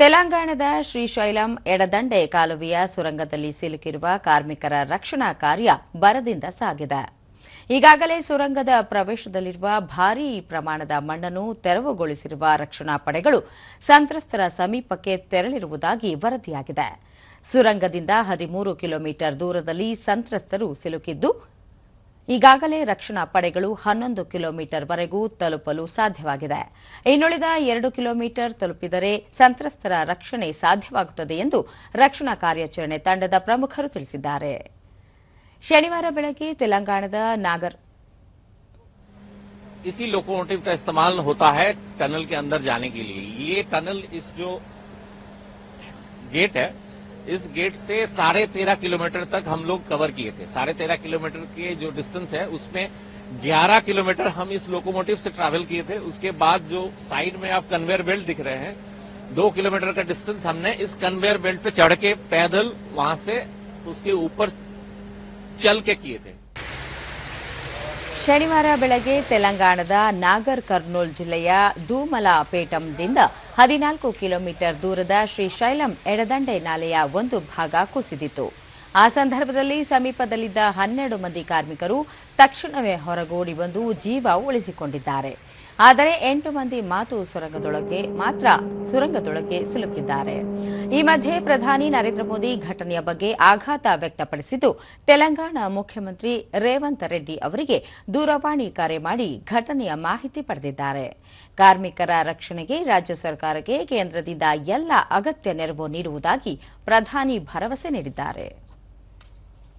ತೆಲಂಗಾಣದ ಶ್ರೀಶೈಲಂ ಎಡದಂಡೆ ಕಾಲುವೆಯ ಸುರಂಗದಲ್ಲಿ ಸಿಲುಕಿರುವ ಕಾರ್ಮಿಕರ ರಕ್ಷಣಾ ಕಾರ್ಯ ಬರದಿಂದ ಸಾಗಿದೆ. ಈಗಾಗಲೇ ಸುರಂಗದ ಪ್ರವೇಶದಲ್ಲಿರುವ ಭಾರೀ ಪ್ರಮಾಣದ ಮಣ್ಣನ್ನು ತೆರವುಗೊಳಿಸಿರುವ ರಕ್ಷಣಾ ಪಡೆಗಳು ಸಂತ್ರಸ್ತರ ಸಮೀಪಕ್ಕೆ ತೆರಳಿರುವುದಾಗಿ ವರದಿಯಾಗಿದೆ. ಸುರಂಗದಿಂದ ಹದಿಮೂರು ಕಿಲೋಮೀಟರ್ ದೂರದಲ್ಲಿ ಸಂತ್ರಸ್ತರು ಸಿಲುಕಿದ್ದು ಈಗಾಗಲೇ ರಕ್ಷಣಾ ಪಡೆಗಳು ಹನ್ನೊಂದು ಕಿಲೋಮೀಟರ್ವರೆಗೂ ತಲುಪಲು ಸಾಧ್ಯವಾಗಿದೆ ಇನ್ನುಳಿದ ಎರಡು ಕಿಲೋಮೀಟರ್ ತಲುಪಿದರೆ ಸಂತ್ರಸ್ತರ ರಕ್ಷಣೆ ಸಾಧ್ಯವಾಗುತ್ತದೆ ಎಂದು ರಕ್ಷಣಾ ಕಾರ್ಯಾಚರಣೆ ತಂಡದ ಪ್ರಮುಖರು ತಿಳಿಸಿದ್ದಾರೆ ಶನಿವಾರ ಬೆಳಗ್ಗೆ ತೆಲಂಗಾಣದ ನಾಗರ್ इसी लोकोमोटिव का इस्तेमाल होता है टनल के अंदर जाने के लिए ये टनल इस जो गेट है इस गेट से साढ़े तेरह किलोमीटर तक हम लोग कवर किए थे। साढ़े तेरह किलोमीटर के जो डिस्टेंस है, उसमें ग्यारह किलोमीटर हम इस लोकोमोटिव से ट्रैवल किए थे। उसके बाद जो साइड में आप कन्वेयर बेल्ट दिख रहे हैं, दो किलोमीटर का डिस्टेंस हमने इस कन्वेयर बेल्ट पे चढ़ के पैदल वहाँ से उसके ऊपर चल के किए थे। ಶನಿವಾರ ಬೆಳಗ್ಗೆ ತೆಲಂಗಾಣದ ನಾಗರ್ ಕರ್ನೂಲ್ ಜಿಲ್ಲೆಯ ಧೂಮಲಾಪೇಟಂದಿಂದ ಹದಿನಾಲ್ಕು ಕಿಲೋಮೀಟರ್ ದೂರದ ಶ್ರೀಶೈಲಂ ಎಡದಂಡೆ ನಾಲೆಯ ಒಂದು ಭಾಗ ಕುಸಿದಿತ್ತು. ಆ ಸಂದರ್ಭದಲ್ಲಿ ಸಮೀಪದಲ್ಲಿದ್ದ ಹನ್ನೆರಡು ಮಂದಿ ಕಾರ್ಮಿಕರು ತಕ್ಷಣವೇ ಹೊರಗೋಡಿ ಬಂದು ಜೀವ ಉಳಿಸಿಕೊಂಡಿದ್ದಾರೆ. ಆದರೆ ಎಂಟು ಮಂದಿ ಮಾತು ಸುರಂಗದೊಳಗೆ ಮಾತ್ರ ಸುರಂಗದೊಳಗೆ ಸಿಲುಕಿದ್ದಾರೆ. ಈ ಮಧ್ಯೆ ಪ್ರಧಾನಿ ನರೇಂದ್ರ ಮೋದಿ ಘಟನೆಯ ಬಗ್ಗೆ ಆಘಾತ ವ್ಯಕ್ತಪಡಿಸಿದ್ದು, ತೆಲಂಗಾಣ ಮುಖ್ಯಮಂತ್ರಿ ರೇವಂತ್ ರೆಡ್ಡಿ ಅವರಿಗೆ ದೂರವಾಣಿ ಕರೆ ಮಾಡಿ ಘಟನೆಯ ಮಾಹಿತಿ ಪಡೆದಿದ್ದಾರೆ. ಕಾರ್ಮಿಕರ ರಕ್ಷಣೆಗೆ ರಾಜ್ಯ ಸರ್ಕಾರಕ್ಕೆ ಕೇಂದ್ರದಿಂದ ಎಲ್ಲ ಅಗತ್ಯ ನೆರವು ನೀಡುವುದಾಗಿ ಪ್ರಧಾನಿ ಭರವಸೆ ನೀಡಿದ್ದಾರೆ.